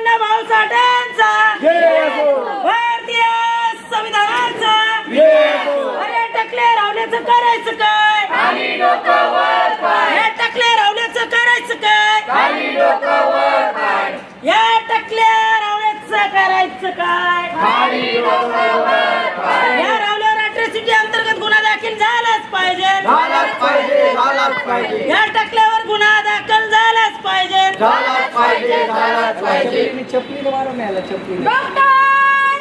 लोकशाही अण्णाभाऊ साठ्यांचा भारतीय संविधानाचा. अरे टकले रावल्याचं करायचं काय? या टकल्या रावल्याचं करायचं काय? या टकल्या रावल्याचं करायचं काय? या रावल्यावर अट्रॉसिटी अंतर्गत गुन्हा दाखल झालाच पाहिजे. झालाच पाहिजे झालाच पाहिजे. पाहिजे. मी चपली मारा मिळाला चपली डॉक्टर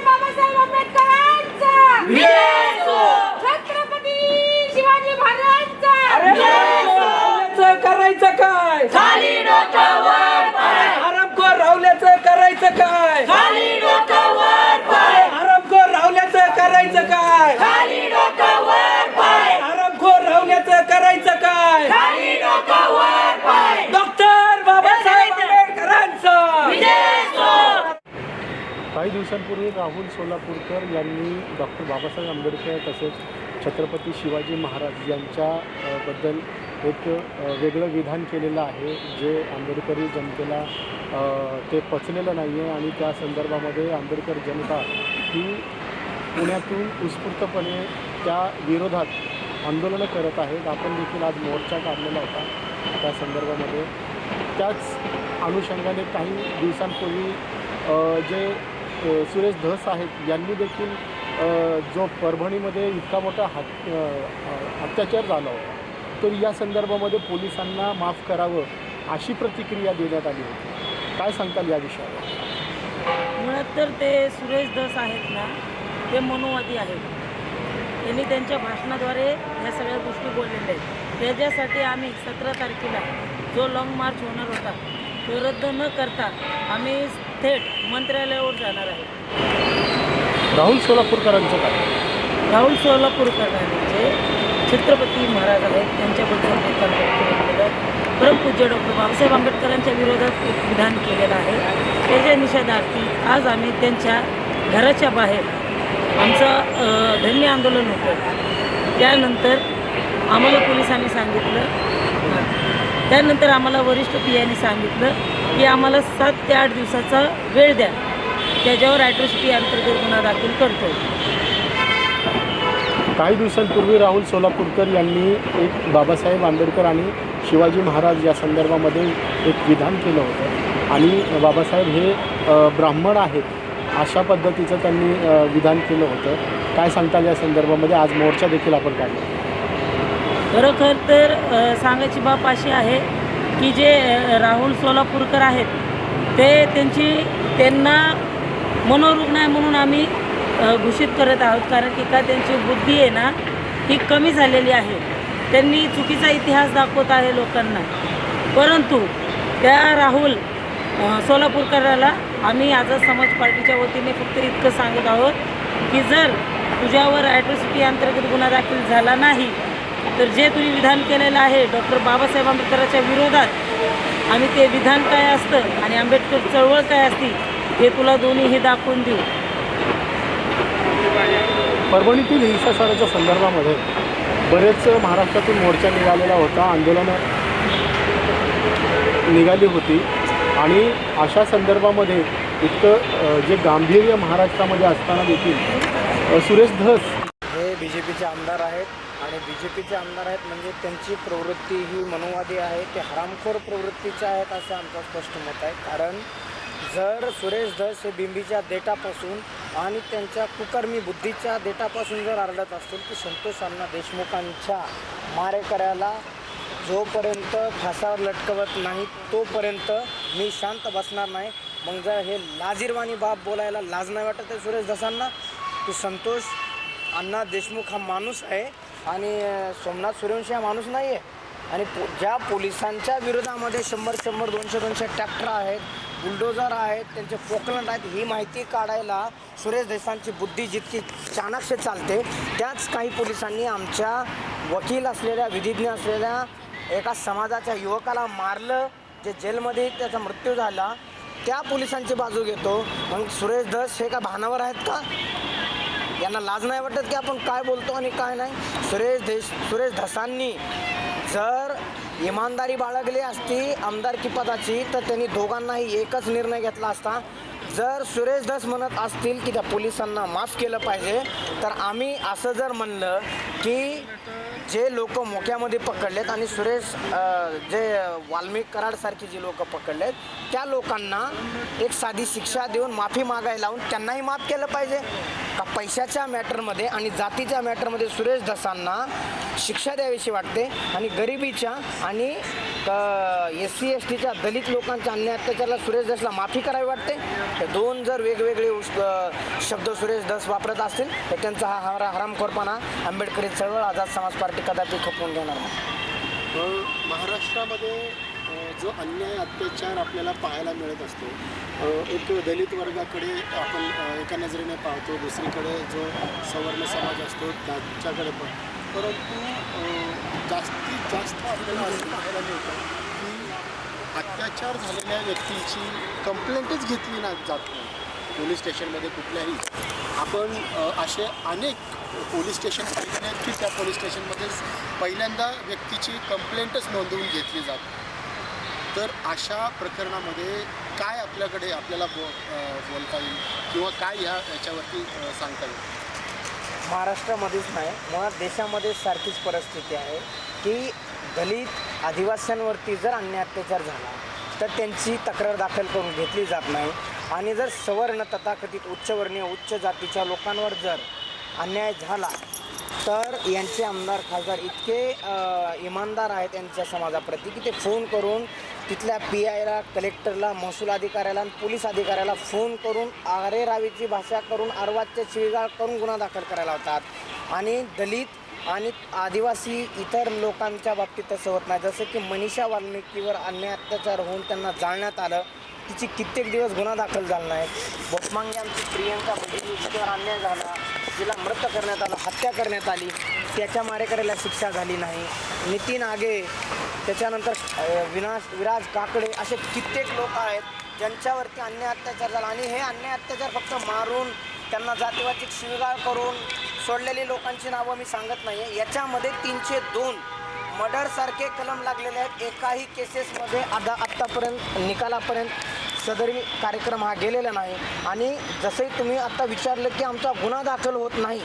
बाबासाहेब आंबेडकरांचा. छत्रपती शिवाजी महाराजांचा. करायचं काय? खाली डोक्यावर पाय. आरामखोर रावल्याचं करायचं काय? दिवसांपूर्वी राहुल सोलापूरकर यांनी डॉक्टर बाबासाहेब आंबेडकर तसेच छत्रपती शिवाजी महाराज यांच्याबद्दल एक वेगळं विधान केलेलं आहे जे आंबेडकरी जनतेला ते पचलेलं नाही आहे आणि त्या संदर्भामध्ये आंबेडकर जनता ही पुण्यातून उत्स्फूर्तपणे त्या विरोधात आंदोलनं करत आहेत. आपण देखील आज मोर्चा काढलेला होता त्या संदर्भामध्ये. त्याच अनुषंगाने काही दिवसांपूर्वी जे सुरेश धस आहेत यांनी देखील जो परभणीमध्ये इतका मोठा हत अत्याचार झाला होता तर या संदर्भामध्ये पोलिसांना माफ करावं अशी प्रतिक्रिया देण्यात आली होती. काय सांगताल या विषयावर? मुळात तर ते सुरेश धस आहेत ना ते मनोवादी आहेत. त्यांनी त्यांच्या भाषणाद्वारे ह्या सगळ्या गोष्टी बोललेल्या आहेत. त्याच्यासाठी आम्ही सतरा तारखेला जो लॉंग मार्च होणार होता रद्द न करता आम्ही थेट मंत्रालयावर जाणार आहे. राहुल सोलापूरकरांचं काय? राहुल सोलापूरकरांचे छत्रपती महाराज आहेत त्यांच्याबद्दल ते काल परमपूज्य डॉक्टर बाबासाहेब आंबेडकरांच्या विरोधात एक विधान केलेलं आहे. त्याच्या निषेधार्थी आज आम्ही त्यांच्या घराच्या बाहेर आमचं धन्य आंदोलन होतं. त्यानंतर आम्हाला पोलिसांनी सांगितलं. त्यानंतर आम्हाला वरिष्ठ पी यांनी सांगितलं की आम्हाला सात ते आठ दिवसाचा वेळ द्या. त्याच्यावर ॲट्रॉसिटी अंतर्गत गुन्हा दाखल करतो काही दिवसांपूर्वी राहुल सोलापूरकर यांनी एक बाबासाहेब आंबेडकर आणि शिवाजी महाराज या संदर्भामध्ये एक विधान केलं होतं. आणि बाबासाहेब हे ब्राह्मण आहेत अशा पद्धतीचं त्यांनी विधान केलं होतं. काय सांगताल या संदर्भामध्ये? आज मोर्चा देखील आपण काढला. खरोखर तर सांगायची बाब अशी आहे की जे राहुल सोलापूरकर आहेत ते त्यांची त्यांना मनोरुग्ण आहे म्हणून आम्ही घोषित करत आहोत. कारण की का त्यांची बुद्धी आहे ना ही कमी झालेली आहे. त्यांनी चुकीचा इतिहास दाखवत आहे लोकांना. परंतु त्या राहुल सोलापूरकराला आम्ही आझाद समाज पार्टीच्या वतीने फक्त इतकं सांगत आहोत की जर तुझ्यावर ॲट्रॉसिटी अंतर्गत गुन्हा दाखल झाला नाही तर जे तुम्ही विधान केलेलं आहे डॉक्टर बाबासाहेब आंबेडकरांच्या विरोधात आम्ही ते विधान काय असतं आणि आंबेडकर चळवळ काय असती हे तुला दोन्हीही दाखवून देऊ. परभणीतील हिंसाचाराच्या संदर्भामध्ये बरेच महाराष्ट्रातून मोर्चा निघालेला होता आंदोलनं निघाली होती. आणि अशा संदर्भामध्ये इतकं जे गांभीर्य महाराष्ट्रामध्ये असताना देखील सुरेश धस हे बी जे पीचे आमदार आहेत आणि बी जे पीचे आमदार आहेत म्हणजे त्यांची प्रवृत्ती ही मनोवादी आहे. ते हरामखोर प्रवृत्तीच्या आहेत असं आमचं स्पष्ट मत आहे. कारण जर सुरेश धस हे बिंबीच्या देटापासून आणि त्यांच्या कुकर्मी बुद्धीच्या देटापासून जर आरडत असतील की संतोष अण्णा देशमुखांच्या मारेकऱ्याला जोपर्यंत फासावर लटकवत नाही तोपर्यंत मी शांत बसणार नाही. मग जर हे लाजीरवाणी बाब बोलायला लाज नाही वाटत आहे सुरेश धसांना की संतोष अण्णा देशमुख हा माणूस आहे आणि सोमनाथ सूर्यवंशी हा माणूस नाही आहे आणि पो ज्या पोलिसांच्या विरोधामध्ये शंभर शंभर दोनशे दोनशे ट्रॅक्टर आहेत बुलडोजर आहेत त्यांचे पोकलंट आहेत ही माहिती काढायला सुरेश देसांची बुद्धी जितकी चाणक्य चालते त्याच काही पोलिसांनी आमच्या वकील असलेल्या विधिज्ञ असलेल्या एका समाजाच्या युवकाला मारलं जे जेलमध्ये त्याचा मृत्यू झाला त्या पोलिसांची बाजू घेतो. मग सुरेश दस हे का भानावर आहेत का? यांना लाज नाही वाटत की आपण काय बोलतो आणि काय नाही? सुरेश देश सुरेश धसांनी जर इमानदारी बाळगली असती आमदारकी पदाची तर त्यांनी दोघांनाही एकच निर्णय घेतला असता. जर सुरेश धस म्हणत असतील की त्या पोलिसांना माफ केलं पाहिजे तर आम्ही असं जर म्हणलं की जे लोक मोक्यामध्ये पकडलेत आणि सुरेश जे वाल्मिक कराडसारखी जी लोक पकडलेत त्या लोकांना एक साधी शिक्षा देऊन माफी मागायला लावून त्यांनाही माफ केलं पाहिजे. का पैशाच्या मॅटरमध्ये आणि जातीच्या मॅटरमध्ये सुरेश धसांना शिक्षा द्यावीशी वाटते आणि गरिबीच्या आणि एस सी एस टीच्या दलित लोकांच्या अन्याय अत्याचाराला सुरेश धसला माफी करावी वाटते? हे दोन जर वेगवेगळे शब्द सुरेश धस वापरत असतील तर त्यांचा हा हरा हरामखोरपणा आंबेडकरी चळवळ आझाद समाज पार्टी कदापि खपवून घेणार महाराष्ट्रामध्ये जो अन्याय अत्याचार आपल्याला पाहायला मिळत असतो एक दलित वर्गाकडे आपण एका नजरेने पाहतो दुसरीकडे जो सवर्ण समाज असतो त्याच्याकडे पण. परंतु जास्तीत जास्त आपल्याला असं पाहायला मिळतं की अत्याचार झालेल्या व्यक्तीची कंप्लेंटच घेतली ना जात नाही. पोलीस स्टेशनमध्ये कुठल्याही. आपण असे अनेक पोलीस स्टेशन पाहिलेले आहेत की त्या पोलीस स्टेशनमध्येच पहिल्यांदा व्यक्तीची कंप्लेंटच नोंदवून घेतली जात नाही. तर अशा प्रकरणामध्ये काय आपल्याकडे आपल्याला बो बोलता येईल किंवा काय ह्या याच्यावरती सांगता येईल? महाराष्ट्रामध्येच नाही मुळात देशामध्ये सारखीच परिस्थिती आहे की दलित आदिवासींवरती जर अन्याय अत्याचार झाला तर त्यांची तक्रार दाखल करून घेतली जात नाही. आणि जर सवर्ण तथाकथित उच्चवर्णीय उच्च जातीच्या लोकांवर जर अन्याय झाला तर यांचे आमदार खासदार इतके इमानदार आहेत यांच्या समाजाप्रती की ते फोन करून तिथल्या पी आयला कलेक्टरला महसूल अधिकाऱ्याला आणि पोलीस अधिकाऱ्याला फोन करून आरे रावीची भाषा करून आर्वाच्या शिवीगाळ करून गुन्हा दाखल करायला होतात आणि दलित आणि आदिवासी इतर लोकांच्या बाबतीत तसं होत नाही. जसं की मनीषा वाल्मिकीवर अन्याय अत्याचार होऊन त्यांना जाळण्यात आलं. तिची कित्येक दिवस गुन्हा दाखल झाला नाही. बोटमांगे प्रियंका अन्याय झाला. तिला मृत करण्यात आलं हत्या करण्यात आली. त्याच्या मारेकऱ्याला शिक्षा झाली नाही. नितीन आगे त्याच्यानंतर विनाश विराज काकडे असे कित्येक लोक आहेत ज्यांच्यावरती अन्याय अत्याचार झाला. आणि हे अन्याय अत्याचार फक्त मारून त्यांना जातीवाचिक शिवगाळ करून सोडलेली लोकांची नावं मी सांगत नाही आहे याच्यामध्ये तीनशे दोन मर्डरसारखे कलम लागलेले आहेत. एकाही केसेसमध्ये आता आत्तापर्यंत निकालापर्यंत सदरी कार्यक्रम हा गेलेला नाही. आणि जसंही तुम्ही आत्ता विचारलं की आमचा गुन्हा दाखल होत नाही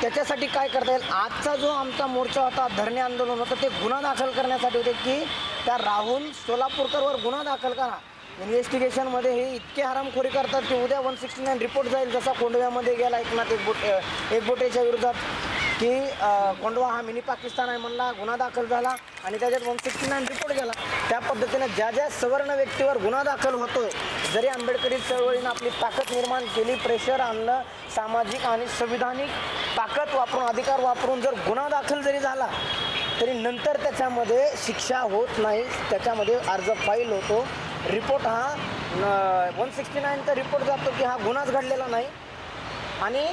त्याच्यासाठी काय करता येईल? आजचा जो आमचा मोर्चा होता धरणे आंदोलन होतं ते गुन्हा दाखल करण्यासाठी होते की त्या राहुल सोलापूरकरवर गुन्हा दाखल करा. इन्व्हेस्टिगेशनमध्ये हे इतके हरामखोरी करतात की उद्या वन सिक्स्टी नाईन रिपोर्ट जाईल जसा कोंडव्यामध्ये गेला एकनाथ एक एकबोटेच्या विरोधात. की कोंडवा हा मिनी पाकिस्तान आहे म्हणला गुन्हा दाखल झाला आणि त्याच्यात वन सिक्स्टी नाईन रिपोर्ट गेला. त्या पद्धतीनं ज्या ज्या सवर्ण व्यक्तीवर गुन्हा दाखल होतोय जरी आंबेडकरी चळवळीनं आपली ताकद निर्माण केली प्रेशर आणलं सामाजिक आणि संविधानिक ताकद वापरून अधिकार वापरून जर गुन्हा दाखल जरी झाला तरी नंतर त्याच्यामध्ये शिक्षा होत नाही त्याच्यामध्ये अर्ज फाईल होतो. रिपोर्ट हा वन सिक्स्टी नाईनचा रिपोर्ट जातो की हा गुन्हाच घडलेला नाही. आणि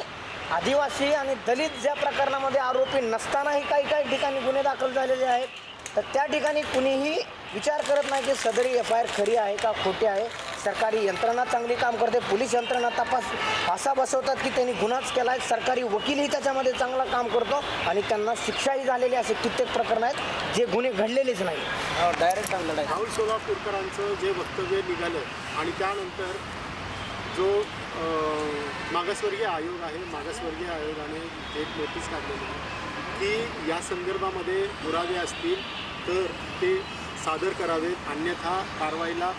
आदिवासी आणि दलित ज्या प्रकरणामध्ये आरोपी नसतानाही काही काही ठिकाणी गुन्हे दाखल झालेले आहेत. तर त्या ठिकाणी कुणीही विचार करत नाही की सदरी एफ आय आर खरी आहे का खोटी आहे. सरकारी यंत्रणा चांगली काम करते पोलीस यंत्रणा तपास असा बसवतात की त्यांनी गुन्हाच केला आहे सरकारी वकीलही त्याच्यामध्ये चांगलं काम करतो आणि त्यांना शिक्षाही झालेली असे कित्येक प्रकरण आहेत जे गुन्हे घडलेलेच नाही. डायरेक्ट लढाई राहुल सोलापूरकरांचं जे वक्तव्य निघालं आणि त्यानंतर जो मागासवर्गीय आयोग आहे मागासवर्गीय आयोगाने एक नोटीस काढलेली आहे की या संदर्भामध्ये पुरावे असतील तर ते सादर करावेत अन्यथा कारवाईला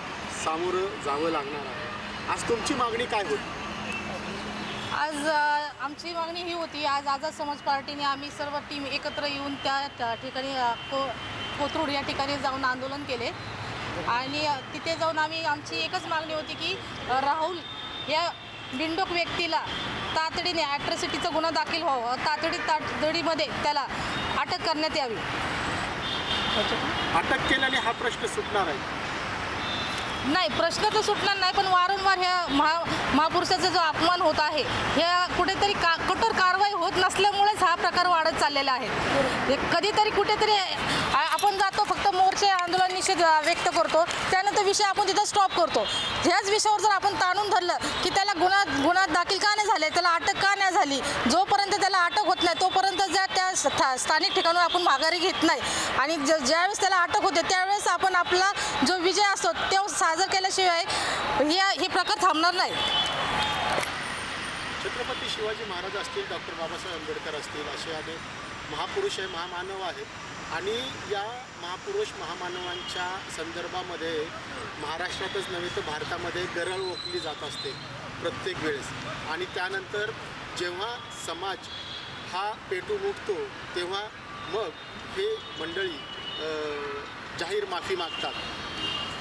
सामोरं जावं लागणार आहे. आज तुमची मागणी काय होती? आज आमची मागणी ही होती आज आझाद समाज पार्टीने आम्ही सर्व टीम एकत्र येऊन त्या त्या ठिकाणी को कोथरूड या ठिकाणी जाऊन आंदोलन केले. आणि तिथे जाऊन आम्ही आमची एकच मागणी होती की राहुल या बिंडोक व्यक्तीला तातडीने ॲट्रॉसिटीचा गुन्हा दाखल व्हावा. तातडी तातडीमध्ये त्याला अटक करण्यात यावी. अटक केल्याने हा प्रश्न सुटणार आहे. नाही प्रश्न तर सुटणार नाही पण वारंवार ह्या महा महापुरुषाचा जो अपमान होत आहे ह्या कुठेतरी का कठोर कारवाई होत नसल्यामुळेच हा प्रकार वाढत चाललेला आहे. हे कधीतरी कुठेतरी फक्त मोर्चे आंदोलन निषेध व्यक्त करतो. त्यानंतर विषय आपण तिथं स्टॉप करतो. ह्याच विषयावर जर आपण ताणून धरलं की त्याला गुन्हा गुन्हा दाखल का नाही झाले त्याला अटक का नाही झाली जोपर्यंत त्याला अटक होत नाही तोपर्यंत ज्या त्या स्था- स्थानिक ठिकाणून आपण माघारी घेत नाही. आणि ज ज्यावेळेस त्याला अटक होते त्यावेळेस आपण आपला जो विजय असतो तो साजर केल्याशिवाय हे हे प्रकार थांबणार नाही. छत्रपती शिवाजी महाराज असतील डॉक्टर बाबासाहेब आंबेडकर असतील असे अनेक महापुरुष आहे महामानव आहेत. आणि या महापुरुष महामानवांच्या संदर्भामध्ये महाराष्ट्रातच नव्हे तर भारतामध्ये गरळ ओकली जात असते प्रत्येक वेळेस. आणि त्यानंतर जेव्हा समाज हा पेटून उठतो तेव्हा मग हे मंडळी जाहीर माफी मागतात.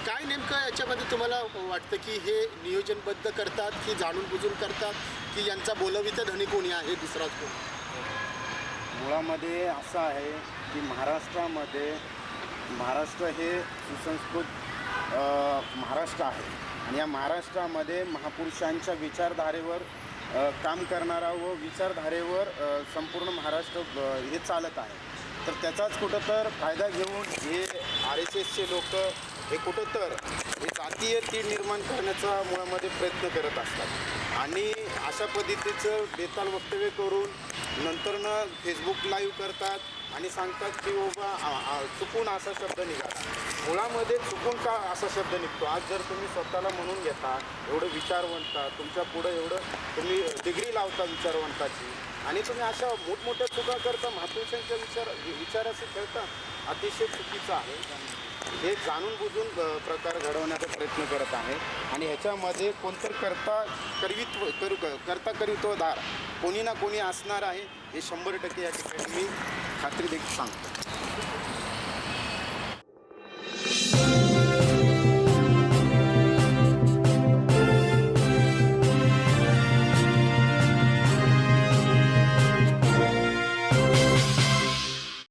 काय नेमकं याच्यामध्ये तुम्हाला वाटतं की हे नियोजनबद्ध करतात की जाणून बुजून करतात की यांचा बोलवितं धनी कोणी आहे दुसराच कोणी? मुळामध्ये असं आहे की महाराष्ट्रामध्ये महाराष्ट्र हे सुसंस्कृत महाराष्ट्र आहे. आणि या महाराष्ट्रामध्ये महापुरुषांच्या विचारधारेवर काम करणारा व विचारधारेवर संपूर्ण महाराष्ट्र हे चालत आहे. तर त्याचाच कुठं तर फायदा घेऊन हे आर एस एसचे लोक हे कुठं तर हे जातीय तीड निर्माण करण्याचा मुळामध्ये प्रयत्न करत असतात. आणि अशा पद्धतीचं बेताल वक्तव्य करून नंतरनं फेसबुक लाईव्ह करतात. आणि सांगतात की बाबा चुकून असा शब्द निघाला. मुळामध्ये चुकून का असा शब्द निघतो? आज जर तुम्ही स्वतःला म्हणून घेता एवढं विचारवंता तुमच्या पुढं एवढं तुम्ही डिग्री लावता विचारवंताची आणि तुम्ही अशा मोठमोठ्या चुका करता महापुरुषांच्या विचार विचाराशी खेळता अतिशय चुकीचं आहे. हे जाणून बुजून प्रकार घडवण्याचा प्रयत्न करत आहे. आणि ह्याच्यामध्ये कोणतं करता करवित्व करू करता करित्वधार कोणी ना कोणी असणार आहे. हे शंभर टक्के या ठिकाणी मी खात्री देखील सांगतो